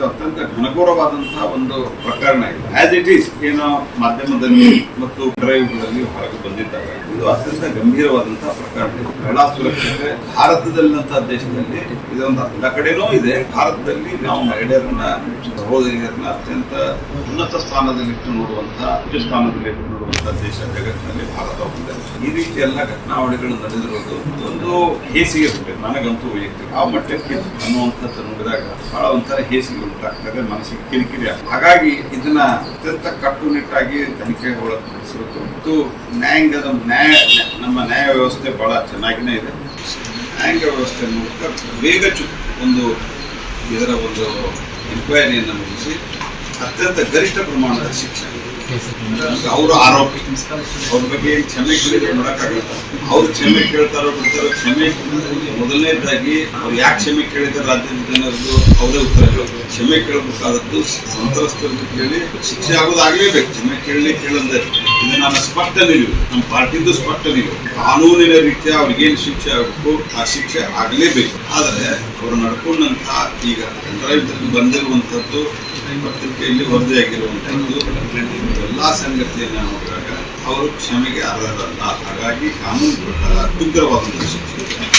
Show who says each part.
Speaker 1: ಇದು ಅತ್ಯಂತ ಘನಘೋರವಾದಂತಹ ಒಂದು ಪ್ರಕರಣ ಇದು. ಆಸ್ ಇಟ್ ಈಸ್ ಏನೋ ಮಾಧ್ಯಮದಲ್ಲಿ ಮತ್ತು ಡ್ರೈವ್ಗಳಲ್ಲಿ ಹೊರಗೆ ಬಂದಿದ್ದಾರೆ. ಇದು ಅತ್ಯಂತ ಗಂಭೀರವಾದಂತಹ ಪ್ರಕರಣ. ಮಹಿಳಾ ಸುರಕ್ಷತೆ ಭಾರತದಲ್ಲಿನಂತಹ ದೇಶದಲ್ಲಿ ಇದೊಂದು ಎಲ್ಲ ಕಡೆನೂ ಇದೆ. ಭಾರತದಲ್ಲಿ ನಾವು ಮಹಿಳೆಯರನ್ನ, ಸಹೋದರಿಯರನ್ನ ಅತ್ಯಂತ ಉನ್ನತ ಸ್ಥಾನದಲ್ಲಿಟ್ಟು ನೋಡುವಂತಹ ಉಚ್ಚ ಸ್ಥಾನದಲ್ಲಿಟ್ಟು ನೋಡುವಂತಹ ದೇಶ ಜಗತ್ತಿನಲ್ಲಿ ಭಾರತ ಈ ರೀತಿ ಎಲ್ಲ ಘಟನಾವಳಿಗಳು ನಡೆದಿರುವುದು ಒಂದು ಹೇಸಿಗೆ ಉಂಟು ನನಗಂತೂ ವೈಯಕ್ತಿಕ. ಆ ಮಟ್ಟಕ್ಕೆ ಅನ್ನುವಂಥದ್ದು ನೋಡಿದಾಗ ಬಹಳ ಒಂಥರ ಹೇಸಿಗೆ ಉಂಟಾಗ್ತದೆ, ಮನಸ್ಸಿಗೆ ಕಿರಿಕಿರಿ ಹಾಗಾಗಿ ಇದನ್ನ ಅತ್ಯಂತ ಕಟ್ಟುನಿಟ್ಟಾಗಿ ತನಿಖೆ ನಡೆಸಬೇಕು ಮತ್ತು ನ್ಯಾಯಾಂಗದ ನ್ಯಾಯ, ನಮ್ಮ ನ್ಯಾಯ ವ್ಯವಸ್ಥೆ ಬಹಳ ಚೆನ್ನಾಗಿನೇ ಇದೆ. ನ್ಯಾಯಾಂಗ ವ್ಯವಸ್ಥೆ ಮೂಲಕ ಬೇಗ ಚು ಒಂದು ಇದರ ಒಂದು ಎನ್ಕ್ವೈರಿಯನ್ನು ಮುಗಿಸಿ, ಅತ್ಯಂತ ಗರಿಷ್ಠ ಪ್ರಮಾಣದ ಶಿಕ್ಷೆ. ಅವರು ಆರೋಪಿ. ಅವ್ರ ಬಗ್ಗೆ ಕ್ಷಮೆ ಕೇಳಿದ್ರೆ ನೋಡಕ್ಕಾಗಲ್ಲ. ಅವ್ರು ಕ್ಷಮೆ ಕೇಳ್ತಾರೋ ಬಿಡ್ತಾರೋ, ಕ್ಷಮೆ ಮೊದಲನೇದಾಗಿ ಅವ್ರು ಯಾಕೆ ಕ್ಷಮೆ ಕೇಳಿದ್ರೆ ರಾಜ್ಯದ ಜನರದ್ದು ಅವರೇ ಉತ್ತರ ಕ್ಷಮೆ ಕೇಳಬೇಕಾದದ್ದು ಸಂತ್ರಸ್ತರದ್ದು ಕೇಳಿ ಶಿಕ್ಷೆ ಆಗೋದಾಗ್ಲೇಬೇಕು. ಕ್ಷಮೆ ಕೇಳಲಿ ಕೇಳಂದ್ರೆ ಇದು ನನ್ನ ಸ್ಪಷ್ಟ ನಿಲುವು. ನಮ್ಮ ಪಾರ್ಟಿದು ಸ್ಪಷ್ಟ ನಿಲುವು. ಕಾನೂನಿನ ರೀತಿಯ ಅವ್ರಿಗೇನು ಶಿಕ್ಷೆ ಆಗಬೇಕು, ಆ ಶಿಕ್ಷೆ ಆಗಲೇಬೇಕು. ಆದರೆ ಅವರು ನಡ್ಕೊಂಡಂತಹ ಈಗ ಡ್ರೈವ್ದಲ್ಲಿ ಬಂದಿರುವಂಥದ್ದು ಪತ್ರಿಕೆಯಲ್ಲಿ ವರದಿಯಾಗಿರುವಂಥದ್ದು ಎಲ್ಲ ಸಂಗತಿಯನ್ನು ನೋಡಿದಾಗ ಅವರು ಕ್ಷಮೆಗೆ ಅರ್ಹರಲ್ಲ. ಹಾಗಾಗಿ ಕಾನೂನು ಪ್ರಕಾರ ಉಗ್ರವಾದ ಶಿಕ್ಷೆ